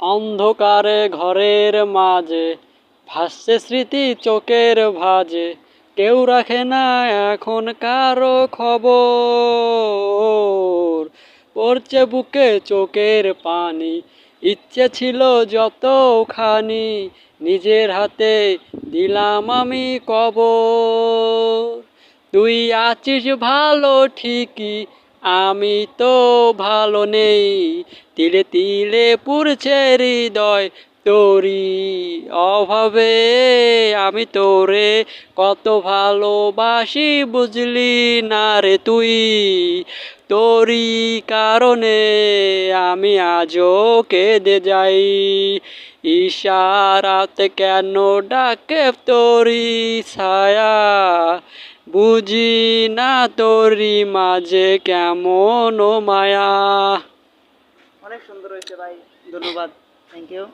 অন্ধকারে ঘরের মাঝে, ভাসছে স্মৃতি চোখের ভাজে। কেউ রাখে না এখন কারও খবর। পড়ছে বুকে চোখের পানি, ইচ্ছে ছিল যতখানি। নিজের হাতে দিলাম আমি কবর। তুই আছিস ভালো ঠিকই আমি তো ভালো নেই। তিলে তিলে পুরছে হৃদয় তোরি অভাবে। আমি তোরে কত ভালোবাসি বুঝলি না রে তুই। তোরই কারণে আমি আজও কেঁদে যাই। ইশারাতে কেন ডাকে তোরি ছায়া? বুঝি না তোরি মাঝে কেমন মায়া। অনেক সুন্দর হয়েছে ভাই ধন্যবাদ থ্যাংক ইউ